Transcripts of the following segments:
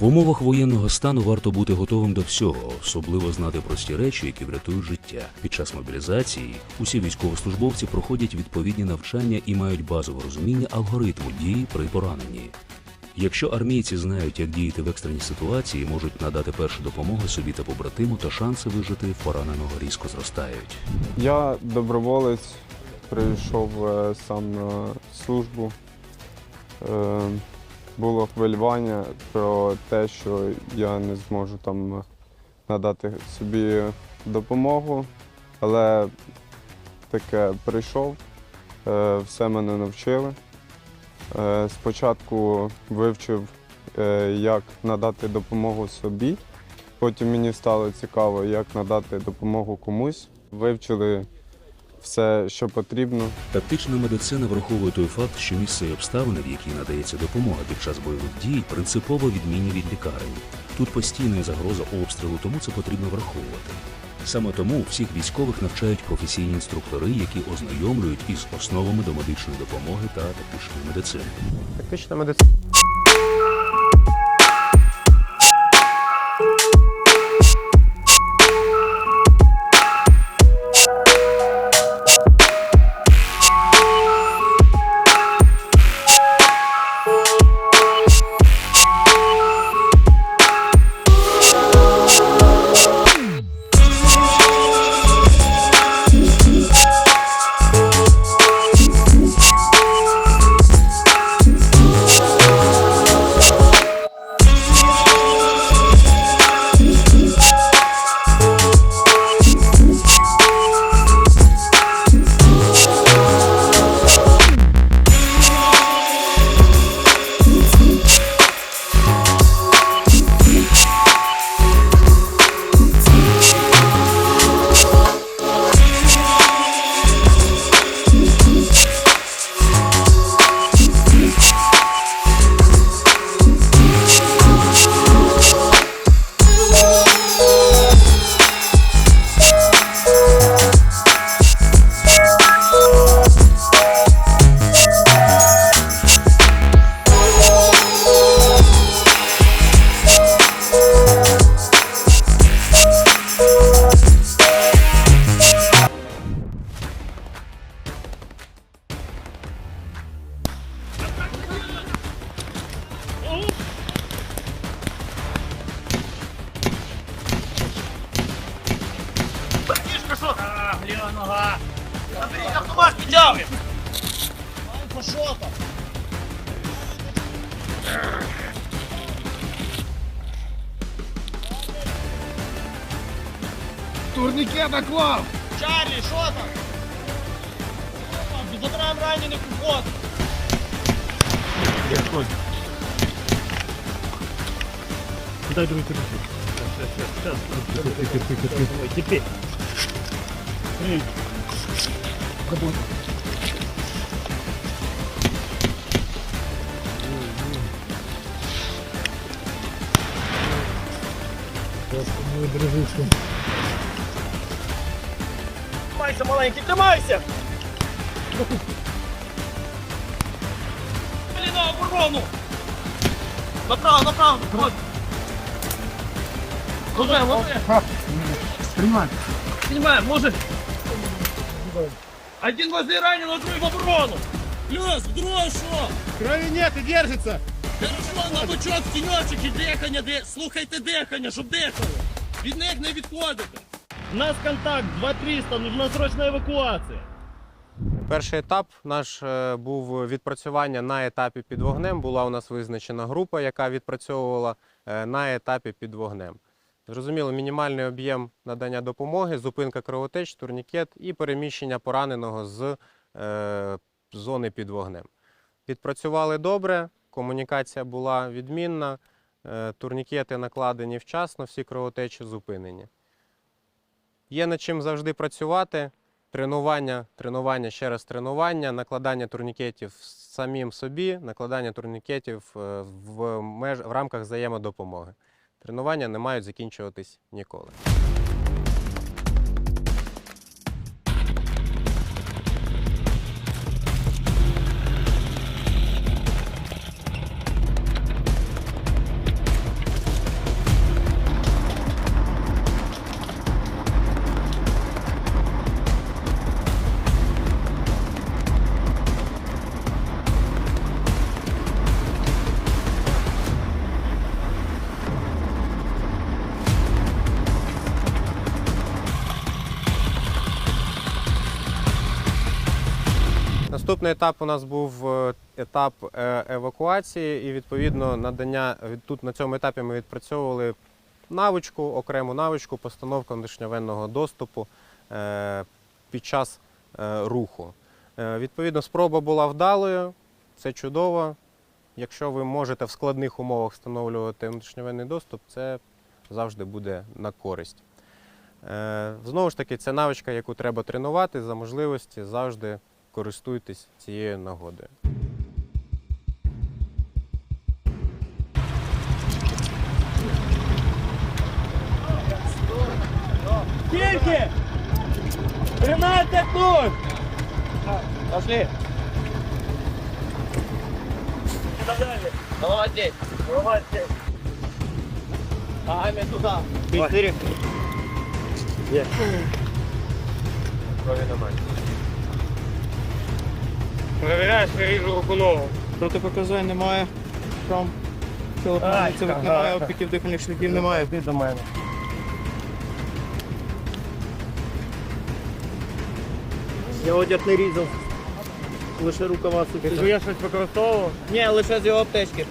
В умовах воєнного стану варто бути готовим до всього, особливо знати прості речі, які врятують життя. Під час мобілізації усі військовослужбовці проходять відповідні навчання і мають базове розуміння алгоритму дій при пораненні. Якщо армійці знають, як діяти в екстреній ситуації, можуть надати першу допомогу собі та побратиму, то шанси вижити пораненого різко зростають. Я доброволець, прийшов е, сам на службу. Було хвилювання про те, що я не зможу там надати собі допомогу, але таке прийшов, е, все мене навчили. Е, Спочатку вивчив, е, як надати допомогу собі, потім мені стало цікаво, як надати допомогу комусь. Вивчили все, що потрібно. Тактична медицина враховує той факт, що місце і обставини, в якій надається допомога під час бойових дій, принципово відмінні від лікарень. Тут постійна загроза обстрілу, тому це потрібно враховувати. Саме тому всіх військових навчають професійні інструктори, які ознайомлюють із основами до медичної допомоги та тактичної медицини. Тактична медицина. Заберіть автомат, підляви. Альфа, що там? Турнікета клав! Чарлі, що там? Забираємо ранених у ход. Дай другий телефон. Теперь. Тримайся, маленький, тримайся! Блін, на оборону! Направо, направо, направо! Лови, лови! Снимаем, может! Один возле раненого, другой в оборону! Плюс, вдруг що? Крови нет и держится. Хорошо, на бочок, в тіньочок і дихання, де... слухайте дихання, щоб дихало. Від них не відходите. У нас контакт 2300, нужна срочна евакуація. Перший етап наш е, був відпрацювання на етапі під вогнем. Була у нас визначена група, яка відпрацьовувала е, на етапі під вогнем. Зрозуміло, мінімальний об'єм надання допомоги, зупинка кровотеч, турнікет і переміщення пораненого з е, зони під вогнем. Відпрацювали добре, комунікація була відмінна, е, турнікети накладені вчасно, всі кровотечі зупинені. Є над чим завжди працювати. Тренування, тренування, ще раз тренування, накладання турнікетів самим собі, накладання турнікетів е, в, меж, в рамках взаємодопомоги. Тренування не мають закінчуватись ніколи. Наступний етап у нас був е, етап е, евакуації, і відповідно надання тут на цьому етапі ми відпрацьовували навичку, окрему навичку постановки внутрішньовенного доступу е, під час руху. Відповідно, спроба була вдалою, це чудово. Якщо ви можете в складних умовах встановлювати внутрішньовенний доступ, це завжди буде на користь. Знову ж таки, це навичка, яку треба тренувати за можливості завжди користуйтесь цією нагодою. Скільки? 13 тут! Пошли! Молодец! Молодец! Ага, мы туда. Четыре. Проверяєш, ріжу руку ногу. Протипоказань немає. Травм тілопаницевих Ай, немає, опіків дихальних шляхів немає. Ти до мене. Я одяг не різав. Лише рукава Ти сухі. я щось використовував? Ні, лише з його аптечки.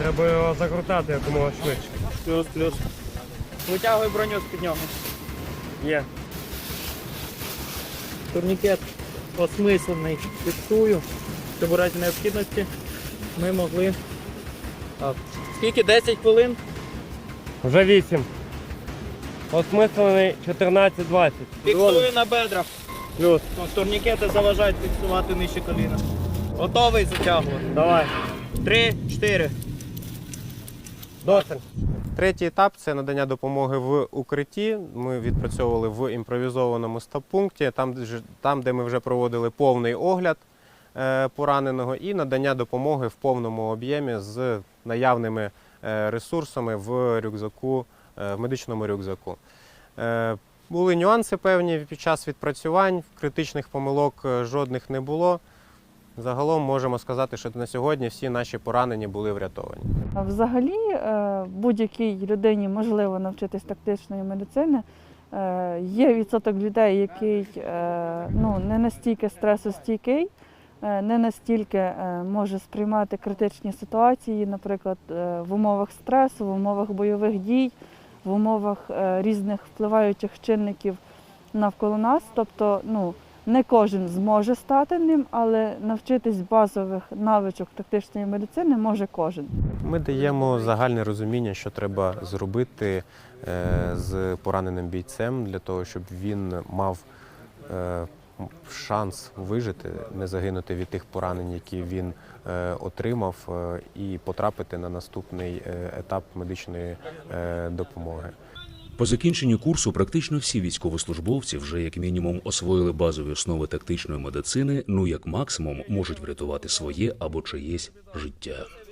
Треба його закрутати якомога швидше. Плюс, плюс. Витягуй броню з-під нього. Є. Турнікет осмислений. Фіксую. Щоб у разі необхідності ми могли. Так. Скільки? 10 хвилин? Вже вісім. Осмислений 14-20. Фіксую на бедрах. Плюс. Турнікети заважають фіксувати нижче коліна. Готовий затягувати. Давай. Три, чотири. Досить. Третій етап це надання допомоги в укритті. Ми відпрацьовували в імпровізованому стаб-пункті, там, де ми вже проводили повний огляд е, пораненого і надання допомоги в повному об'ємі з наявними е, ресурсами в рюкзаку, е, в медичному рюкзаку. Були нюанси певні під час відпрацювань, критичних помилок жодних не було. Загалом можемо сказати, що на сьогодні всі наші поранені були врятовані. Взагалі, е, будь-якій людині можливо навчитись тактичної медицини. Е, Є відсоток людей, який е, ну, не настільки стресостійкий, не настільки може сприймати критичні ситуації, наприклад, в умовах стресу, в умовах бойових дій, в умовах різних впливаючих чинників навколо нас. Тобто, ну, не кожен зможе стати ним, але навчитись базових навичок тактичної медицини може кожен. Ми даємо загальне розуміння, що треба зробити е, з пораненим бійцем для того, щоб він мав е, шанс вижити, не загинути від тих поранень, які він е, отримав, і потрапити на наступний етап медичної допомоги. По закінченню курсу практично всі військовослужбовці вже як мінімум освоїли базові основи тактичної медицини, ну як максимум можуть врятувати своє або чиєсь життя.